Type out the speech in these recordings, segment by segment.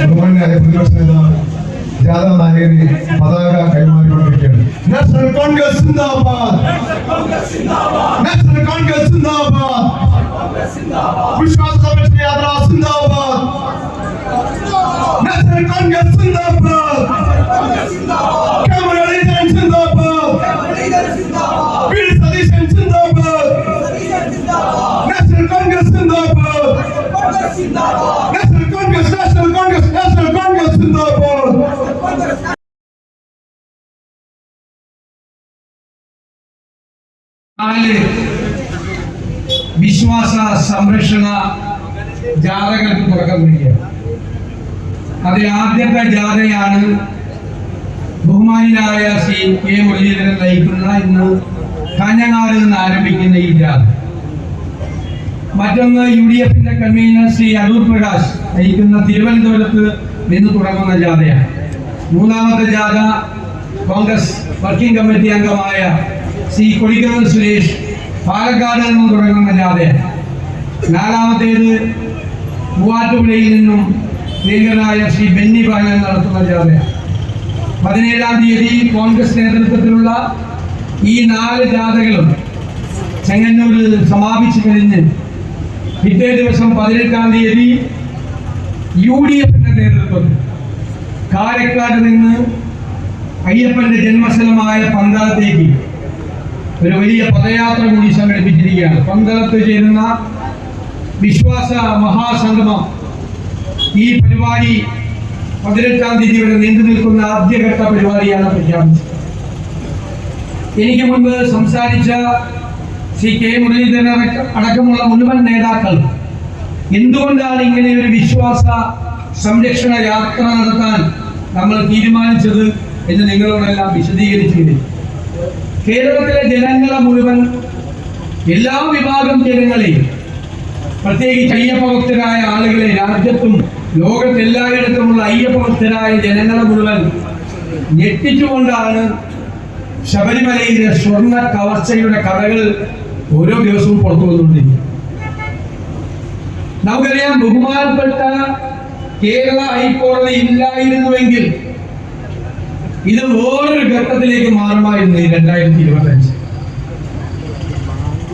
ബഹുമാനായ പ്രതിപക്ഷ നേതാവ് ജാഥ നായകന് പതാക കൈമാറിക്കൊണ്ടിരിക്കുകയാണ്. നാഷണൽ കോൺഗ്രസ് സിന്ദാബാദ് നാഷണൽ കോൺഗ്രസ് സിന്ദാബാദ് വിശ്വാസ സംരക്ഷണ യാത്ര സിന്ദാബാദ് നാഷണൽ കോൺഗ്രസ് സിന്ദാബാദ് കമലീധരൻ സിന്ദാബാദ് ഡി സതീശൻ സിന്ദാബാദ് നാഷണൽ കോൺഗ്രസ് സിന്ദാബാദ് നാഷണൽ വിശ്വാസ സംരക്ഷണ ജാഥകൾക്ക് തുടക്കം കുറിക്കുക. അതിൽ ആദ്യത്തെ ജാഥയാണ് ബഹുമാനായ ശ്രീ കെ മുരളീധരൻ നയിക്കുന്ന ഇന്ന് കാഞ്ഞങ്ങാട് നിന്ന് ആരംഭിക്കുന്ന ഈ ജാഥ. മറ്റൊന്ന് യു ഡി എഫിന്റെ കൺവീനർ ശ്രീ അടൂർ പ്രകാശ് നയിക്കുന്ന തിരുവനന്തപുരത്ത് നിന്ന് തുടങ്ങുന്ന ജാഥയാണ്. മൂന്നാമത്തെ ജാഥ കോൺഗ്രസ് വർക്കിംഗ് കമ്മിറ്റി അംഗമായ ശ്രീ കൊടിക്കൽ സുരേഷ് പാലക്കാട് നിന്ന് തുടങ്ങുന്ന ജാഥയാണ്. നാലാമത്തേത് മൂവാറ്റുപുഴയിൽ നിന്നും പ്രിയങ്കരനായ ശ്രീ ബെന്നി ബാലൻ നടത്തുന്ന ജാഥയാണ്. പതിനേഴാം തീയതി കോൺഗ്രസ് നേതൃത്വത്തിലുള്ള ഈ നാല് ജാഥകളും ചെങ്ങന്നൂരിൽ സമാപിച്ചു കഴിഞ്ഞ് പിറ്റേ ദിവസം പതിനെട്ടാം തീയതി യു ഡി എഫിന്റെ നേതൃത്വത്തിൽ കാരക്കാട് നിന്ന് അയ്യപ്പന്റെ ജന്മസ്ഥലമായ പന്തളത്തേക്ക് ഒരു വലിയ പദയാത്ര കൂടി സംഘടിപ്പിച്ചിരിക്കുകയാണ്. പന്തളത്ത് ചേരുന്ന വിശ്വാസ മഹാസംഗമം ഈ പരിപാടി പതിനെട്ടാം തീയതി വരെ നീണ്ടു നിൽക്കുന്ന ആദ്യഘട്ട പരിപാടിയാണ് പ്രഖ്യാപിച്ചത്. എനിക്ക് മുൻപ് സംസാരിച്ച ശ്രീ കെ മുരളീധരൻ അടക്കമുള്ള മുഴുവൻ നേതാക്കൾ എന്തുകൊണ്ടാണ് ഇങ്ങനെ ഒരു വിശ്വാസ സംരക്ഷണ യാത്ര നടത്താൻ നമ്മൾ തീരുമാനിച്ചത് എന്ന് നിങ്ങളോടെല്ലാം വിശദീകരിച്ചിരുന്നു കേരളത്തിലെ ജനങ്ങളെ മുഴുവൻ എല്ലാ വിഭാഗം ജനങ്ങളെയും പ്രത്യേകിച്ച് അയ്യപ്പ ഭക്തരായ ആളുകളെ രാജ്യത്തും ലോകത്തെല്ലായിടത്തുമുള്ള അയ്യപ്പ ഭക്തരായ ജനങ്ങളെ മുഴുവൻ ഞെട്ടിച്ചുകൊണ്ടാണ് ശബരിമലയിലെ സ്വർണ കവർച്ചയുടെ കഥകൾ ഓരോ ദിവസവും പുറത്തു വന്നുകൊണ്ടിരിക്കുന്നത്. നമുക്കറിയാം ബഹുമാനപ്പെട്ട കേരള ഹൈക്കോടതി ഇല്ലായിരുന്നുവെങ്കിൽ ഇത് വേറൊരു ഘട്ടത്തിലേക്ക് മാറുമായിരുന്നു ഈ രണ്ടായിരത്തി ഇരുപത്തി അഞ്ച്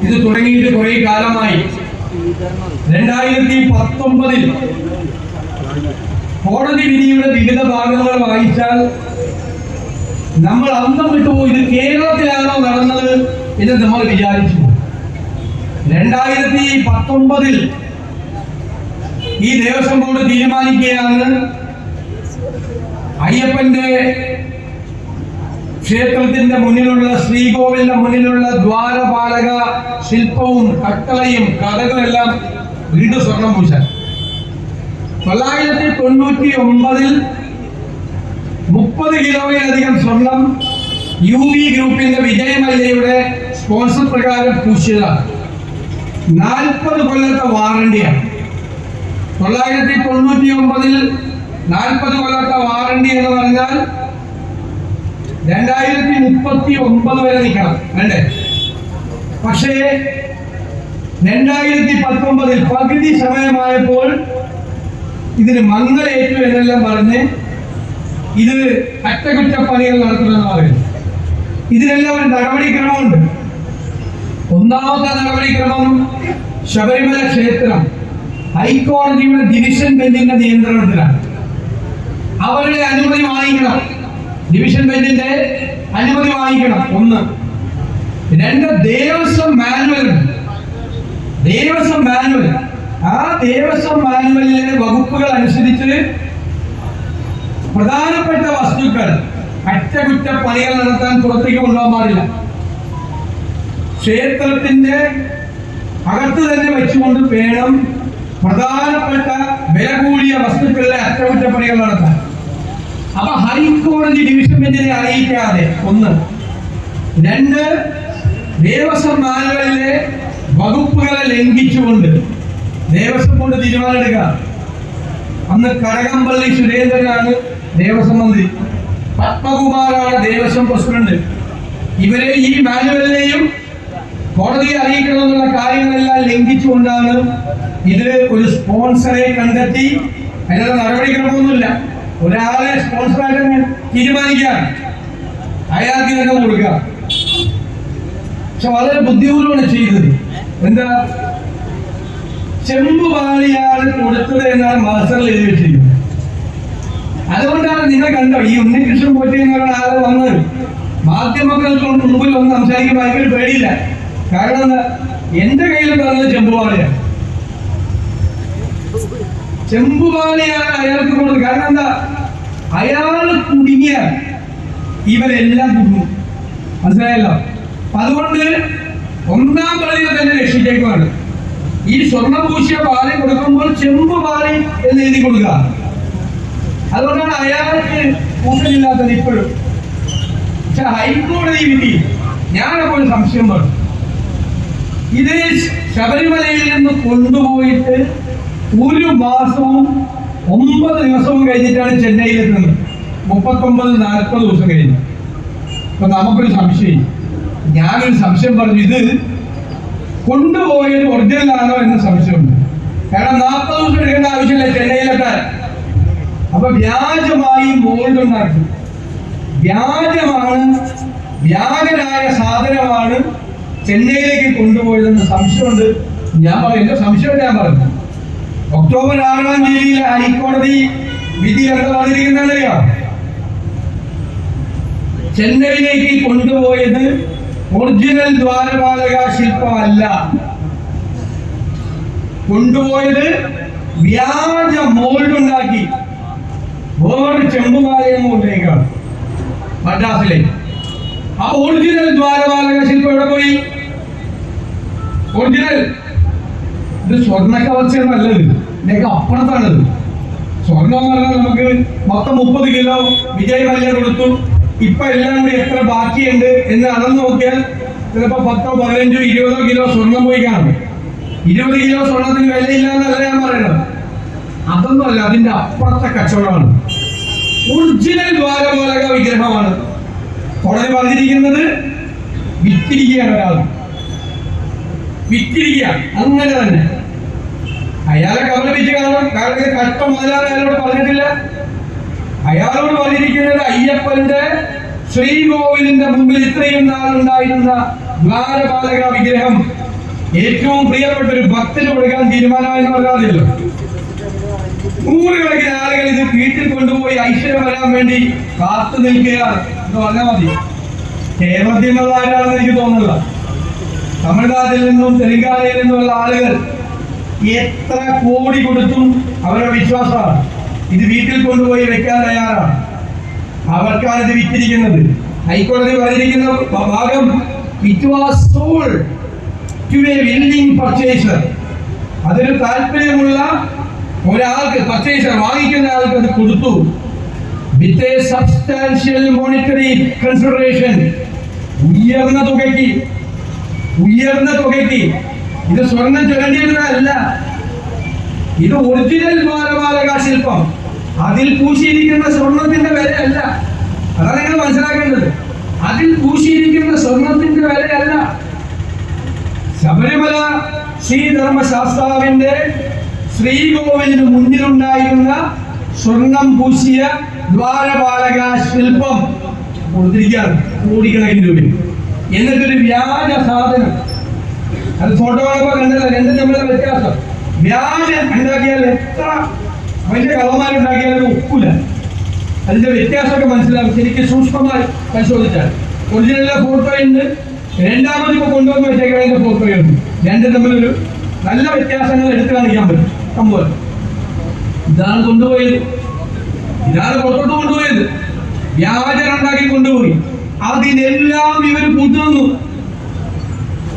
ഇത് തുടങ്ങിയിട്ട് കുറെ കാലമായി. രണ്ടായിരത്തി പത്തൊമ്പതിൽ കോടതി വിധിയുടെ വിവിധ ഭാഗങ്ങൾ വായിച്ചാൽ നമ്മൾ അന്തം വിട്ടുപോയി ഇത് കേരളത്തിലാണോ നടന്നത് എന്ന് നമ്മൾ വിചാരിച്ചു. രണ്ടായിരത്തി പത്തൊമ്പതിൽ ഈ ദേവസ്വം ബോർഡ് തീരുമാനിക്കുകയാണ്. അയ്യപ്പന്റെ ക്ഷേത്രത്തിന്റെ മുന്നിലുള്ള ശ്രീകോവിലിന്റെ മുന്നിലുള്ള ദ്വാരപാലക ശില്പവും കട്ടളയും കഥകളെല്ലാം വീണ്ടും സ്വർണം പൂശാൻ. തൊള്ളായിരത്തി തൊണ്ണൂറ്റി ഒമ്പതിൽ മുപ്പത് കിലോയിലധികം സ്വർണം യു ബി ഗ്രൂപ്പിന്റെ വിജയമല്ലയുടെ സ്പോൺസർ പ്രകാരം പൂശിയതാണ്. നാൽപ്പത് കൊല്ലത്തെ വാറണ്ടിയാണ്. തൊള്ളായിരത്തി തൊണ്ണൂറ്റി ഒമ്പതിൽ നാൽപ്പത് കൊല്ലത്തെ വാറണ്ടി എന്ന് പറഞ്ഞാൽ രണ്ടായിരത്തി മുപ്പത്തി ഒമ്പത് വരെ നിൽക്കണം. വേണ്ടേ പക്ഷേ രണ്ടായിരത്തി പത്തൊമ്പതിൽ പകുതി സമയമായപ്പോൾ ഇതിന് മംഗളേറ്റു എന്നെല്ലാം പറഞ്ഞ് ഇത് അറ്റകുറ്റപ്പണികൾ നടത്തുമെന്ന് പറയുന്നു. ഇതിനെല്ലാം ഒരു നടപടിക്രമമുണ്ട്. ഒന്നാമത്തെ നടപടിക്രമം ശബരിമല ക്ഷേത്രം. ഹൈക്കോടതിയുടെ ഡിവിഷൻ ബെഞ്ചിന്റെ നിയന്ത്രണത്തിലാണ്. അവരുടെ അനുമതി വാങ്ങിക്കണം. ഡിവിഷൻ ബെഞ്ചിന്റെ അനുമതി വാങ്ങിക്കണം. ഒന്ന് രണ്ട് ദേവസ്വം മാനുവൽ. ദേവസ്വം മാനുവൽ. ആ ദേവസ്വം മാനുവലിലെ വകുപ്പുകൾ അനുസരിച്ച് പ്രധാനപ്പെട്ട വസ്തുക്കൾ അറ്റകുറ്റപ്പണികൾ നടത്താൻ പുറത്തേക്ക് കൊണ്ടുപോകാൻ പാടില്ല. ക്ഷേത്രത്തിന്റെ അകത്ത് തന്നെ വെച്ചുകൊണ്ട് വേണം പ്രധാനപ്പെട്ട വില കൂടിയ വസ്തുക്കളിലെ അറ്റകുറ്റപ്പണികൾ നടത്താൻ. അപ്പൊ ഹൈക്കോടതി ഡിവിഷൻ ബെഞ്ചിനെ അറിയിക്കാതെ ഒന്ന്. രണ്ട് ദേവസ്വം മാനുവലിലെ വകുപ്പുകളെ ലംഘിച്ചുകൊണ്ട് ദേവസ്വം കൊണ്ട് തീരുമാനമെടുക്കുക. അന്ന് കടകംപള്ളി സുരേന്ദ്രനാണ് ദേവസ്വം മന്ത്രി. പത്മകുമാറാണ് ദേവസ്വം പ്രസിഡന്റ്. ഇവരെ ഈ മാനുവലിനെയും കോടതിയെ അറിയിക്കണമെന്നുള്ള കാര്യങ്ങളെല്ലാം ലംഘിച്ചുകൊണ്ടാണ് ഇത് ഒരു സ്പോൺസറെ കണ്ടെത്തി അതിനുള്ള നടപടിക്രമമൊന്നുമില്ല ഒരാളെ സ്പോൺസറായിട്ട് തീരുമാനിക്കാം അയാൾക്ക് തന്നെ കൊടുക്കുക പക്ഷെ വളരെ ബുദ്ധിപൂർവമാണ് ചെയ്തത്. എന്താ? ചെമ്പ് പാളിയാണ് കൊടുത്തത് എന്നാണ് മാസ്റ്ററിൽ എഴുതി വെച്ചിരിക്കുന്നത് അതുകൊണ്ടാണ് നിങ്ങൾ കണ്ടോ ഈ ഉണ്ണികൃഷ്ണൻ പോറ്റി എന്ന് പറയുന്ന ആളെ വന്നത്. മാധ്യമങ്ങൾക്ക് മുമ്പിൽ വന്ന് സംസാരിക്കുമ്പോൾ ഭയങ്കര പേടിയില്ല. കാരണം എന്റെ കയ്യിൽ തന്നത് ചെമ്പുപാളിയാണ്. അയാൾക്ക് കൊടുത്തത്. കാരണം എന്താ? അയാൾ കുടുങ്ങിയ ഇവരെല്ലാം കുടുങ്ങും. മനസ്സിലായല്ലോ? അതുകൊണ്ട് ഒന്നാം പ്രതിയെ തന്നെ രക്ഷിച്ചേക്കുവാണ് ഈ സ്വർണപൂശിയ പാല കൊടുക്കുമ്പോൾ ചെമ്പ് പാല എന്ന് എഴുതി കൊടുക്കുക. അതുകൊണ്ടാണ് അയാൾക്ക് കൂട്ടലില്ലാത്തത് ഇപ്പോഴും. പക്ഷെ ഹൈക്കോടതി വിധി ഞാനപ്പോൾ സംശയം പറഞ്ഞു ഇത് ശബരിമലയിൽ നിന്ന് കൊണ്ടുപോയിട്ട് ഒരു മാസവും ഒമ്പത് ദിവസവും കഴിഞ്ഞിട്ടാണ് ചെന്നൈയിൽ എത്തുന്നത്. മുപ്പത്തൊമ്പത് നാൽപ്പത് ദിവസം കഴിഞ്ഞു. അപ്പൊ നമുക്കൊരു സംശയം. ഞാനൊരു സംശയം പറഞ്ഞു ഇത് കൊണ്ടുപോയത് ഒറിജിനൽ ആണോ എന്ന സംശയമുണ്ട്. കാരണം നാൽപ്പത് ദിവസം എടുക്കേണ്ട ആവശ്യമില്ല ചെന്നൈയിലെത്താൻ. അപ്പൊ വ്യാജമായി മോൾഡ് ഉണ്ടാക്കി. വ്യാജമാണ് വ്യാജനായ സാധനമാണ് ചെന്നൈയിലേക്ക് കൊണ്ടുപോയതെന്ന് സംശയമുണ്ട്. ഞാൻ പറയുന്നത് സംശയം ഞാൻ പറഞ്ഞു. ഒക്ടോബർ ആറാം തീയതിയിൽ ഹൈക്കോടതി വിധി എന്താ ചെന്നൈയിലേക്ക് കൊണ്ടുപോയത് ഒറിജിനൽ ദ്വാരപാലക ശില്പമല്ല. കൊണ്ടുപോയത് വ്യാജ മോൾഡ് ഉണ്ടാക്കി. വേറൊരു ചെമ്പുപാലയം കൊണ്ടേക്കാണ് മദ്രാസിലേക്ക്. ആ ഒറിജിനൽ ദ്വാരപാലക ശില്പം എവിടെ പോയി? ഒറിജിനൽ ഇത് സ്വർണ കവചം നല്ലത്. ഇതിനൊക്കെ അപ്പുറത്താണിത് സ്വർണം എന്ന് പറഞ്ഞാൽ നമുക്ക് മൊത്തം മുപ്പത് കിലോ വിജയ് മല്യ കൊടുത്തു. ഇപ്പൊ എല്ലാം കൂടി എത്ര ബാക്കിയുണ്ട് എന്ന് അളന്ന് നോക്കിയാൽ ചിലപ്പോ പത്തോ പതിനഞ്ചോ ഇരുപതോ കിലോ സ്വർണം പോയി കാണും. ഇരുപത് കിലോ സ്വർണത്തിന് വിലയില്ല എന്നല്ല ഞാൻ പറയുന്നത് അതൊന്നും അല്ല അതിന്റെ അപ്പുറത്തെ കച്ചവടമാണ്. ഒറിജിനൽ ദ്വാരപാലക വിഗ്രഹമാണ്. കോടതി പറഞ്ഞിരിക്കുന്നത് വിറ്റിരിക്കുകയാണ് ഒരാൾ. വിറ്റിരിക്കുക അങ്ങനെ തന്നെ. അയാളെ കബളിപ്പിച്ച് കാണാം. കാരണം ഇത് കഷ്ട മുതലാണ് അയാളോട് പറഞ്ഞിട്ടില്ല. അയാളോട് പറഞ്ഞിരിക്കുന്നത് അയ്യപ്പന്റെ ശ്രീകോവിലിന്റെ മുമ്പിൽ ഇത്രയും നാളുണ്ടായിരുന്ന ദ്വാരപാലക വിഗ്രഹം ഏറ്റവും പ്രിയപ്പെട്ട ഒരു ഭക്തന് കൊടുക്കാൻ തീരുമാനമായെന്ന് പറഞ്ഞാൽ നൂറുകണക്കിന് ആളുകൾ ഇത് വീട്ടിൽ കൊണ്ടുപോയി ഐശ്വര്യം വരാൻ വേണ്ടി കാത്തു നിൽക്കുകയാണ്. എന്ന് പറഞ്ഞാൽ മതി. കേരളത്തിൽ നിന്നുള്ള ആരാണെന്ന് എനിക്ക് തോന്നുന്നില്ല. തമിഴ്നാട്ടിൽ നിന്നും തെലങ്കാനയിൽ നിന്നുമുള്ള ആളുകൾ എത്ര കോടി കൊടുത്തും അവരുടെ വിശ്വാസമാണ്. ഇത് വീട്ടിൽ കൊണ്ടുപോയി വെക്കാൻ തയ്യാറാണ്. അവർക്കാണ് ഇത് വിറ്റിരിക്കുന്നത്. ഹൈക്കോടതി പറഞ്ഞിരിക്കുന്ന ഭാഗം it was sold to a willing purchaser അതൊരു താല്പര്യമുള്ള ഒരാൾക്ക് പർച്ചേസർ വാങ്ങിക്കുന്ന ആൾക്ക് അത് കൊടുത്തു. With a substantial monetary consideration ഉയർന്ന തുകയ്ക്ക് ഉയർന്ന തുകയ്ക്ക്. ഇത് സ്വർണം ചുരണ്ടിയിരുന്നതല്ല ഇത് ഒറിജിനൽ ദ്വാരപാലക ശില്പം അതിൽ പൂശിയിരിക്കുന്ന സ്വർണത്തിന്റെ വിലയല്ല. അതാണ് നിങ്ങൾ മനസ്സിലാക്കേണ്ടത്. അതിൽ പൂശിയിരിക്കുന്ന സ്വർണത്തിന്റെ വിലയല്ല. ശബരിമല ശ്രീധർമ്മശാസ്താവിന്റെ ശ്രീകോവിലിന് മുന്നിലുണ്ടായിരുന്ന സ്വർണം പൂശിയ ദ്വാരപാലക ശില്പം കൊടുത്തിരിക്കുകയാണ്. കോടിക്കണക്കിന് രൂപ എന്നിട്ടൊരു വ്യാജ സാധനം. അത് ഫോട്ടോ കാണുമ്പോൾ കണ്ടല്ലോ രണ്ടും തമ്മിലുള്ള വ്യത്യാസം. വ്യാജം ഉണ്ടാക്കിയാൽ എത്ര വലിയ കളമാരുണ്ടാക്കിയാലും ഒക്കില്ല അതിന്റെ വ്യത്യാസമൊക്കെ മനസ്സിലാവും. ശരിക്കും സൂക്ഷ്മമായി പരിശോധിച്ചാൽ. ഒറിജിനലിലെ ഫോട്ടോ ഉണ്ട്. രണ്ടാമത് ഇപ്പൊ കൊണ്ടുവന്ന് വെച്ചേക്കുന്നതിന്റെ ഫോട്ടോയുണ്ട് രണ്ടും തമ്മിലൊരു നല്ല വ്യത്യാസങ്ങൾ എടുത്തു കാണിക്കാൻ പറ്റും. സംഭവം. ഇതാണ് കൊണ്ടുപോയത്. ഇതാണ് പുറത്തോട്ട് കൊണ്ടുപോയത്. വ്യാജനുണ്ടാക്കി കൊണ്ടുപോയി. അതിനെല്ലാം ഇവർ കൂട്ടുനിന്നു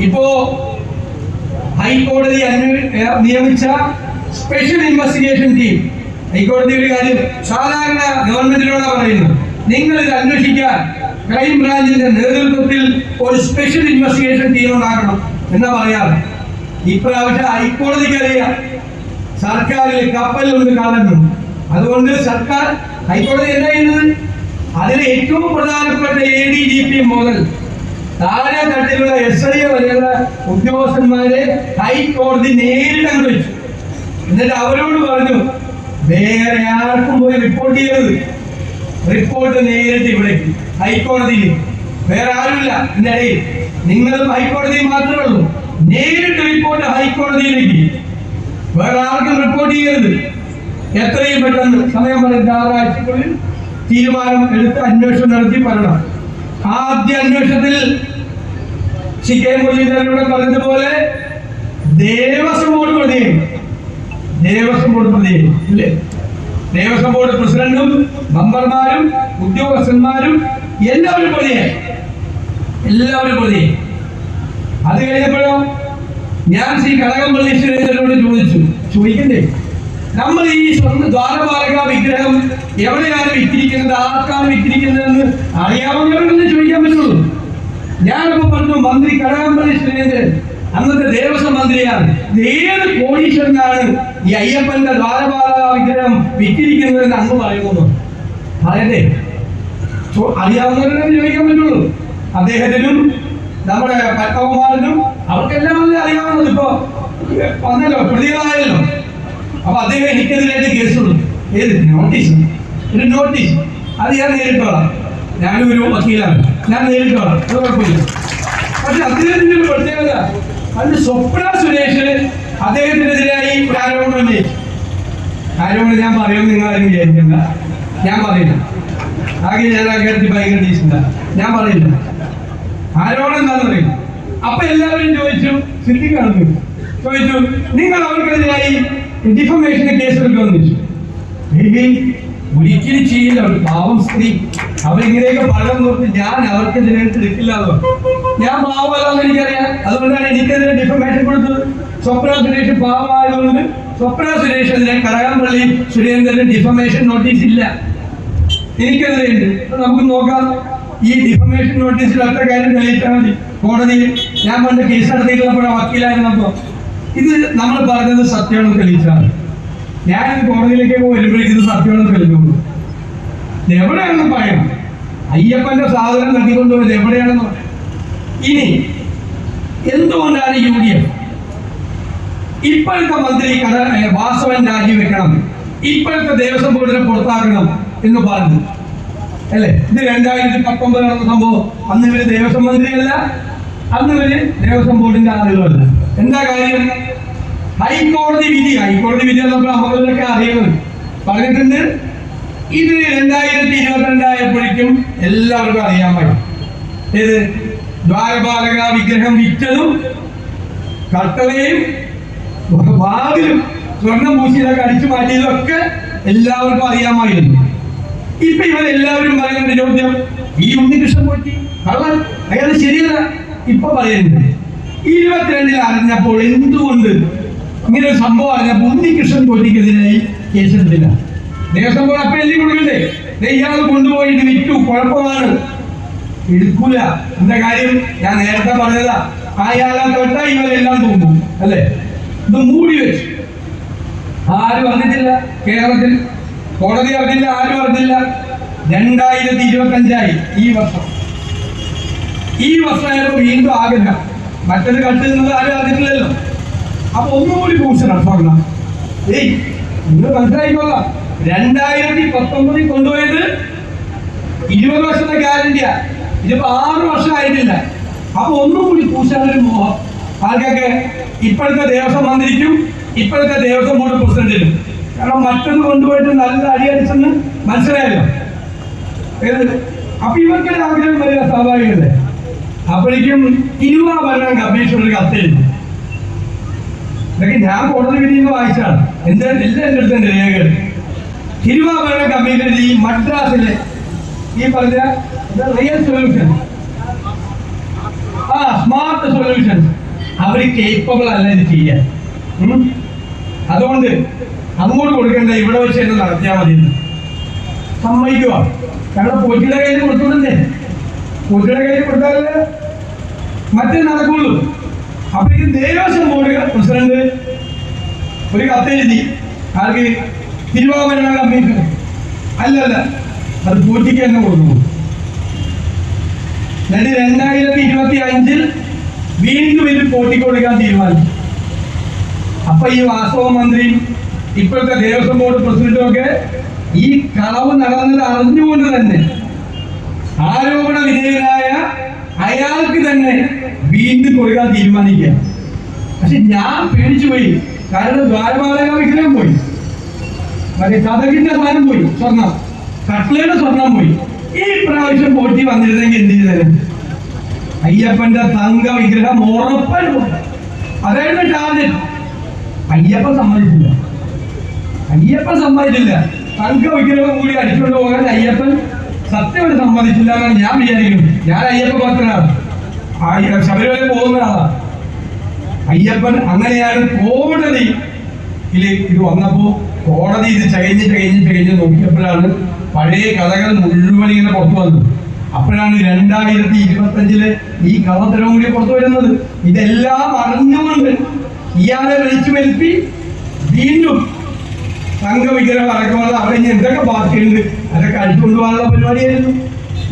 ഇപ്പോ ഹൈക്കോടതി നിയമിച്ച സ്പെഷ്യൽ ഇൻവെസ്റ്റിഗേഷൻ ടീം ഹൈക്കോടതി ഒരു കാര്യം സാധാരണ ഗവൺമെന്റിനോടാ പറയുന്നത്. നിങ്ങൾ ഇത് അന്വേഷിക്കാൻ ക്രൈംബ്രാഞ്ചിന്റെ നേതൃത്വത്തിൽ ഒരു സ്പെഷ്യൽ ഇൻവെസ്റ്റിഗേഷൻ ടീം ഉണ്ടാക്കണം എന്നാ പറയാറ്. ഇപ്രാവശ്യം ഹൈക്കോടതിക്ക് അറിയാം സർക്കാരിൽ കപ്പലുണ്ട് കാണുന്നുണ്ട് അതുകൊണ്ട് സർക്കാർ ഹൈക്കോടതി എന്താ ചെയ്യുന്നത്? അതിൽ ഏറ്റവും പ്രധാനപ്പെട്ട എ ഡി ജി പി മുതൽ താഴെ തട്ടിലുള്ള എസ് ഐ വരെയുള്ള ഉദ്യോഗസ്ഥന്മാരെ ഹൈക്കോടതി നേരിട്ട് അങ്ങ് വെച്ചു എന്നിട്ട് അവരോട് പറഞ്ഞു വേറെ ആർക്കും പോയി റിപ്പോർട്ട് ചെയ്യരുത്. റിപ്പോർട്ട് നേരിട്ട് ഇവിടെ ഹൈക്കോടതിയിൽ വേറെ ആരുമില്ല. ഇടയിൽ. നിങ്ങളും ഹൈക്കോടതിയിൽ മാത്രമേ ഉള്ളൂ. നേരിട്ട് റിപ്പോർട്ട് ഹൈക്കോടതിയിലേക്ക് വേറെ ആർക്കും റിപ്പോർട്ട് ചെയ്യരുത്. എത്രയും പെട്ടെന്ന് സമയം പറഞ്ഞ ആറാഴ്ചക്കുള്ളിൽ തീരുമാനം എടുത്ത് അന്വേഷണം നടത്തി പറയണം. ആദ്യ അന്വേഷണത്തിൽ ശ്രീ കെ മുരളീധരനോട് പറഞ്ഞതുപോലെ ദേവസ്വം ബോർഡ് പ്രതിയും. ദേവസ്വം ബോർഡ് പ്രതിയും ഇല്ലേ ദേവസ്വം ബോർഡ് പ്രസിഡന്റും മെമ്പർമാരും ഉദ്യോഗസ്ഥന്മാരും എല്ലാവരും പ്രതിയെ. എല്ലാവരും പ്രതിയെ. അത് കഴിഞ്ഞപ്പോഴോ ഞാൻ ശ്രീ കടകംപള്ളി ശ്രീധരനോട് ചോദിച്ചു. ചോദിക്കണ്ടേ? നമ്മൾ ഈ സ്വന്തം ദ്വാരപാലക വിഗ്രഹം എവിടെയാണ് വിറ്റിരിക്കുന്നത്? ആർക്കാണ് വിറ്റിരിക്കുന്നതെന്ന് അറിയാവുന്നവരെന്ന് ചോദിക്കാൻ പറ്റുള്ളൂ. ഞാനിപ്പോ പറഞ്ഞു മന്ത്രി കടകംപള്ളി സുരേന്ദ്രൻ അന്നത്തെ ദേവസ്വം മന്ത്രിയാണ്. ഏത് കോടീശ്വരനാണ് ഈ അയ്യപ്പന്റെ ദ്വാരപാലക വിഗ്രഹം വിറ്റിരിക്കുന്നതെന്ന് അന്ന് പറയുന്നു പറയണ്ടേ അറിയാവുന്നവരെന്ന് ചോദിക്കാൻ പറ്റുള്ളൂ. അദ്ദേഹത്തിനും നമ്മുടെ പത്മകുമാരനും അവർക്കെല്ലാം അറിയാവുന്നത് ഇപ്പൊ? വന്നല്ലോ പ്രതികളായല്ലോ. അപ്പൊ അദ്ദേഹം എനിക്കെതിരായിട്ട് കേസ് കൊടുത്തു. ഏത്? നോട്ടീസ് ഒരു നോട്ടീസ് അത് ഞാൻ നേരിട്ടോളാം ഞാനും ഒരു വക്കീലാണ്. ഞാൻ നേരിട്ടോളാം അത് കുഴപ്പമില്ല. പക്ഷെ അദ്ദേഹത്തിന്റെ ഒരു പ്രത്യേകത. അതിന് സ്വപ്ന സുരേഷ് അദ്ദേഹത്തിനെതിരായി ആരോപണം ഉന്നയിച്ചു. ആരോപണം ഞാൻ പറയും നിങ്ങൾ ആരും വിചാരിക്കണ്ട. ഞാൻ പറയില്ല. ആകെ കാര്യത്തിൽ ഭയങ്കര ഡീസന്റാ ഞാൻ പറയില്ല. ആരോപണം എന്താണെന്ന് അറിയില്ല. അപ്പൊ എല്ലാവരും ചോദിച്ചു ചിന്തിക്കാണെന്ന് ചോദിച്ചു നിങ്ങൾ അവർക്കെതിരായി ഡിഫമേഷന് കേസ് ചോദിച്ചു ഒരിക്കലും ചെയ്യില്ല. അവർ പാവം സ്ത്രീ. അവരിങ്ങനെയൊക്കെ പഴം നോക്കി ഞാൻ അവർക്ക് ഇതിനകത്ത് എടുക്കില്ല. ഞാൻ പാവമല്ലാന്ന് എനിക്കറിയാം. അതുകൊണ്ടാണ് എനിക്കെതിരെ ഡിഫമേഷൻ കൊടുത്തത്. സ്വപ്ന സുരേഷ് പാവമായതുകൊണ്ട് സ്വപ്ന സുരേഷ് അതിനെ കടകംപള്ളി സുരേന്ദ്രന് ഡിഫമേഷൻ നോട്ടീസ് ഇല്ല. അപ്പൊ നമുക്ക് നോക്കാം. ഈ ഡിഫമേഷൻ നോട്ടീസിൽ അത്ര കാര്യം തെളിയിച്ചാൽ മതി. കോടതിയിൽ ഞാൻ പണ്ട് കേസ് നടത്തിയിട്ടുള്ളപ്പോഴാണ് വക്കീലായിരുന്നപ്പോ ഇത് നമ്മൾ പറഞ്ഞത് സത്യമാണെന്ന് തെളിയിച്ചാണ് ഇത് കോടതിയിലേക്ക് വരുമ്പോഴേക്കും ഇത് സത്യമാണെന്ന് തെളിഞ്ഞോളൂ എവിടെയാണ് എവിടെയാണെന്ന് പറയണം? അയ്യപ്പന്റെ സാധനം തട്ടിക്കൊണ്ടുപോയത് എവിടെയാണെന്ന് പറയാം ഇനി എന്തുകൊണ്ടാണ് യു ഡി എഫ് ഇപ്പോഴത്തെ മന്ത്രി കട വാസവൻ രാജിവെക്കണം. ഇപ്പോഴത്തെ ദേവസ്വം ബോർഡിനെ പുറത്താക്കണം എന്ന് പറഞ്ഞു. അല്ലേ? ഇത് രണ്ടായിരത്തി പത്തൊമ്പത് നടന്ന സംഭവം. അന്ന് ഇവർ ദേവസ്വം മന്ത്രിയല്ല. അന്ന് ഇവർ ദേവസ്വം ബോർഡിന്റെ ആളുകളല്ല. എന്താ കാര്യം? ഹൈക്കോടതി വിധി. ഹൈക്കോടതി വിധി നമുക്കൊക്കെ അറിയുന്നത് പറഞ്ഞിട്ടുണ്ട്. ഇത് രണ്ടായിരത്തി ഇരുപത്തിരണ്ടായപ്പോഴേക്കും എല്ലാവർക്കും അറിയാൻ പറ്റും. ഏത്? ദ്വാരപാലക വിഗ്രഹം വിറ്റതും കട്ടളയും വാതിലും സ്വർണം പൂശിയതൊക്കെ അടിച്ചു മാറ്റിയതൊക്കെ എല്ലാവർക്കും അറിയാമായിരുന്നു. ഇപ്പൊ ഇവരെല്ലാവരും പറയുന്ന ഒരു ചോദ്യം ഈ ഉണ്ണികൃഷ്ണൻ പോറ്റി കള്ളൻ. അയാൾ ശരിയല്ല. ഇപ്പൊ പറയുന്നുണ്ട് ഇരുപത്തിരണ്ടിൽ അറിഞ്ഞപ്പോൾ എന്തുകൊണ്ട് ഇങ്ങനെ ഒരു സംഭവം അറിഞ്ഞപ്പോൾ ഉണ്ണികൃഷ്ണൻ പോറ്റിക്കെതിരായി കേസെടുത്തില്ല ദേവസ്വം ബോർഡ് അപ്പം എഴുതി കൊടുക്കണ്ടേ? ഇയാൾ കൊണ്ടുപോയിട്ട് വിറ്റു കുഴപ്പമാണ്. എടുക്കൂല. എന്താ കാര്യം? ഞാൻ നേരത്തെ പറഞ്ഞതാ. അയാളെ തൊട്ട ഇവരെല്ലാം തോന്നും അല്ലേ? ഇത് മൂടി വെച്ചു. ആരും അറിഞ്ഞിട്ടില്ല കേരളത്തിൽ കോടതി അറിഞ്ഞില്ല ആരും അറിഞ്ഞില്ല. രണ്ടായിരത്തി ഇരുപത്തി അഞ്ചായി ഈ വർഷം. ഈ വർഷമായപ്പോ വീണ്ടും ആഗ്രഹം മറ്റൊരു കട്ട് എന്നത് ആരും അറിഞ്ഞിട്ടില്ലല്ലോ. അപ്പൊ ഒന്നുകൂടി ഭൂഷണം നടപ്പാക്കണം. ഏയ് നിങ്ങൾ മനസ്സിലായിക്കോളാം. രണ്ടായിരത്തി പത്തൊമ്പതിൽ കൊണ്ടുപോയത് ഇരുപത് വർഷത്തെ ഗ്യാരണ്ടിയാ ഇതിപ്പോ ആറ് വർഷം ആയിട്ടില്ല. അപ്പൊ ഒന്നും കൂടി പൂശാനൊരു മോഹം. ആർക്കൊക്കെ? ഇപ്പോഴത്തെ ദേവസ്വം മന്ത്രിക്കും ഇപ്പോഴത്തെ ദേവസ്വം ബോർഡ് പ്രസിഡന്റിനും. കാരണം മറ്റൊന്ന് കൊണ്ടുപോയിട്ട് നല്ല അടിയടിച്ചെന്ന് മനസ്സിലായല്ലോ. അപ്പൊ ഇവർക്കൊരു ആഗ്രഹം വരിക സ്വാഭാവികല്ലേ അപ്പോഴേക്കും തിരുവാ ഭരണ കമ്മീഷൻ ഒരു കത്തെഴുതി ഇതൊക്കെ ഞാൻ കോടതി വിധി വായിച്ചാണ്. എന്റെ എല്ലാം എന്റെ അടുത്ത് എന്റെ രേഖകൾ. തിരുവാഭരണ കമ്മീഷൻ ഈ മദ്രാസിലെ ഈ പറഞ്ഞ റിയൽ സൊല്യൂഷൻ ആ സ്മാർട്ട് സൊല്യൂഷൻ അവർ കേപ്പബിൾ അല്ല ഇത് ചെയ്യാൻ. അതുകൊണ്ട് അങ്ങോട്ട് കൊടുക്കേണ്ട ഇവിടെ വെച്ച് തന്നെ നടത്തിയാൽ മതി. സമ്മതിക്കുക. കാരണം പോറ്റിയുടെ കയ്യിൽ കൊടുത്തുകൊണ്ടേ പോറ്റിയുടെ കയ്യിൽ കൊടുത്താലേ മറ്റേ നടക്കുള്ളൂ. അപ്പൊ ഇത് ദേവസ്വം ബോർഡ് പ്രസിഡന്റ് ഒരു കത്തെഴുതി ആർക്ക്? തിരുവാഭരണ കമ്മീഷൻ അല്ലല്ല അത് പൂറ്റിക്ക് തന്നെ കൊടുക്കുന്നു എന്നിട്ട് രണ്ടായിരത്തി ഇരുപത്തി അഞ്ചിൽ വീണ്ടും ഇത് പൂട്ടിക്കൊടുക്കാൻ തീരുമാനിച്ചു. അപ്പൊ ഈ വാസ്തവ മന്ത്രിയും ഇപ്പോഴത്തെ ദേവസ്വം ബോർഡ് പ്രസിഡന്റും ഒക്കെ ഈ കളവ് നടന്നത് അറിഞ്ഞുകൊണ്ട് തന്നെ ആരോപണ വിധേയനായ അയാൾക്ക് തന്നെ വീണ്ടും കൊടുക്കാൻ തീരുമാനിക്കുക പക്ഷെ ഞാൻ പേടിച്ചു പോയി. കാരണം ദ്വാരപാലക വിഗ്രഹം പോയി. മറ്റേ കഥകിന്റെ സാധനം പോയി സ്വർണം. കട്ട്ലയുടെ സ്വർണം പോയി. ഈ പ്രാവശ്യം പോറ്റി വന്നിരുന്നെങ്കിൽ എന്ത് ചെയ്തേനെ അയ്യപ്പന്റെ തങ്ക വിഗ്രഹം ഉറപ്പായിട്ട് പോയി. അതായിരുന്നു ടാർഗറ്റ് അയ്യപ്പൻ സമ്മതിച്ചില്ല. അയ്യപ്പൻ സമ്മതിച്ചില്ല. തങ്ക വിഗ്രഹം കൂടി അടിച്ചുകൊണ്ട് പോകാൻ അയ്യപ്പൻ സത്യം സമ്മതിച്ചില്ല എന്നാണ് ഞാൻ വിചാരിക്കുന്നത്. ഞാൻ അയ്യപ്പ ഭക്തനാണ്. ശബരിമല പോകുന്ന ആളാണ് അയ്യപ്പൻ അങ്ങനെയാണ് കോടതി ഇത് വന്നപ്പോ കോടതി ഇത് ചകഞ്ഞ് ചകഞ്ഞ് ചകഞ്ഞ് നോക്കിയപ്പോഴാണ് പഴയ കഥകൾ മുഴുവൻ ഇങ്ങനെ പുറത്തു വന്നത്. അപ്പോഴാണ് രണ്ടായിരത്തി ഇരുപത്തഞ്ചിൽ ഈ കള്ളത്തരവും കൂടി പുറത്തു വരുന്നത്. ഇതെല്ലാം അറിഞ്ഞുകൊണ്ട് ഇയാളെ വിളിച്ചു വരുത്തി വീണ്ടും സംഘവിഗ്രഹം അടക്കമുള്ള അവിടെ ഇനി എന്തൊക്കെ ബാക്കിയുണ്ട് അതൊക്കെ അടിച്ചുകൊണ്ട് പോകാനുള്ള പരിപാടിയായിരുന്നു.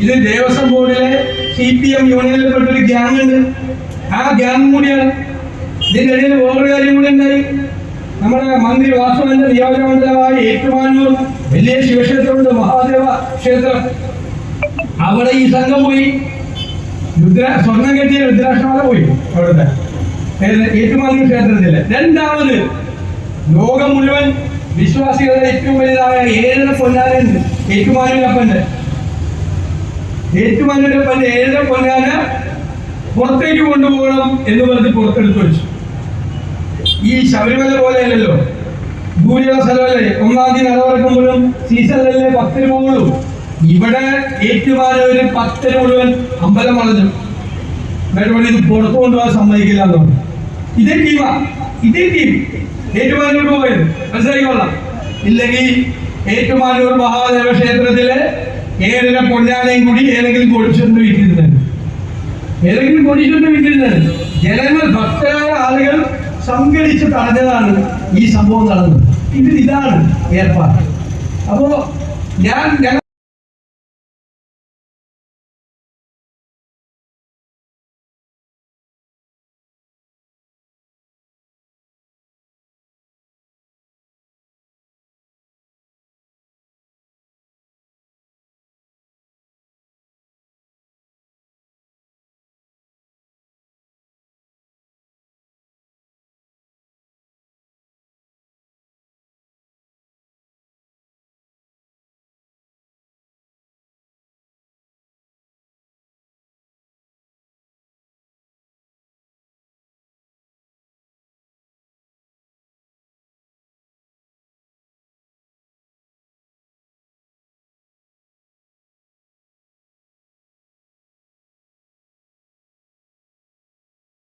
ഇത് ദേവസ്വം ബോർഡിലെ സി പി എം യൂണിയനിൽപ്പെട്ട ഒരു ഗ്യാങ് ഉണ്ട്. ആ ഗ്യാങ് കൂടിയാണ്. ഇതിന്റെ ഇടയിൽ വേറൊരു കാര്യം കൂടി ഉണ്ടായി. നമ്മുടെ മന്ത്രി വാസുവിന്റെ നിയോജകമണ്ഡലമായ ഏറ്റുമാനൂർ വലിയ ശിവക്ഷേത്രമുണ്ട് മഹാദേവ ക്ഷേത്രം. അവിടെ ഈ സംഘം പോയി. രുദ്ര സ്വർണം കെട്ടിയ രുദ്രാക്ഷമാല പോയി അവിടുത്തെ ഏറ്റുമാനൂർ ക്ഷേത്രത്തിൽ. രണ്ടാമത് ലോകം മുഴുവൻ വിശ്വാസികളുടെ ഏറ്റവും വലുതായ ഏഴര പൊന്നാനുണ്ട് ഏറ്റുമാനൂരപ്പന്റെ ഏറ്റുമാനൂരപ്പന്റെ ഏഴര പൊന്നാന പുറത്തേക്ക് കൊണ്ടുപോകണം എന്ന് പറഞ്ഞ് പുറത്തെടുത്ത് വെച്ചു. ഈ ശബരിമല പോലെയല്ലല്ലോ ദൂരെയുള്ള സ്ഥലമല്ലേ ഒന്നാം തീയതി നടവറക്കുമ്പോഴും സീസണിലല്ലേ പത്തിന് പോകുള്ളൂ ഇവിടെ ഏറ്റുമാനൂര് പത്തിന് മുഴുവൻ അമ്പലം വളഞ്ഞു വേണ്ടി ഇത് പുറത്തു കൊണ്ടുപോകാൻ സമ്മതിക്കില്ല എന്ന് ഇതേ ടീമാ ഇതേ ടീം ഏറ്റുമാനൂർ പോയത് മനസ്സിലായിക്കൊള്ളാം? ഇല്ലെങ്കിൽ ഏറ്റുമാനൂർ മഹാദേവ ക്ഷേത്രത്തിലെ ഏതിനെ പൊന്നാനയും കൂടി ഏതെങ്കിലും കൊടിച്ചൊന്ന് വീട്ടിരുന്നത് ഏതെങ്കിലും കൊടിച്ചൊന്ന് വീട്ടിരുന്നത് ജനങ്ങൾ ഭക്തരായ ആളുകൾ സംഘടിച്ച് തടഞ്ഞതാണ് ഈ സംഭവം നടന്നത്. ഇത് ഇതാണ് ഏർപ്പാട്. അപ്പോ ഞാൻ